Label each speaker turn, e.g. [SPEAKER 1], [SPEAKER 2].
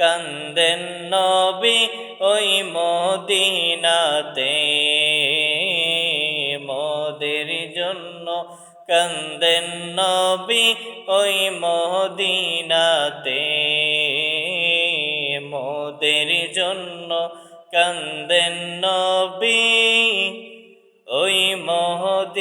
[SPEAKER 1] কান্দেন নবী ওই মদিনাতে। মোদের জন্য কান্দেন নবী ওই মদিনাতে। মোদের জন্য কান্দেন নবী ওই মহদিনাতে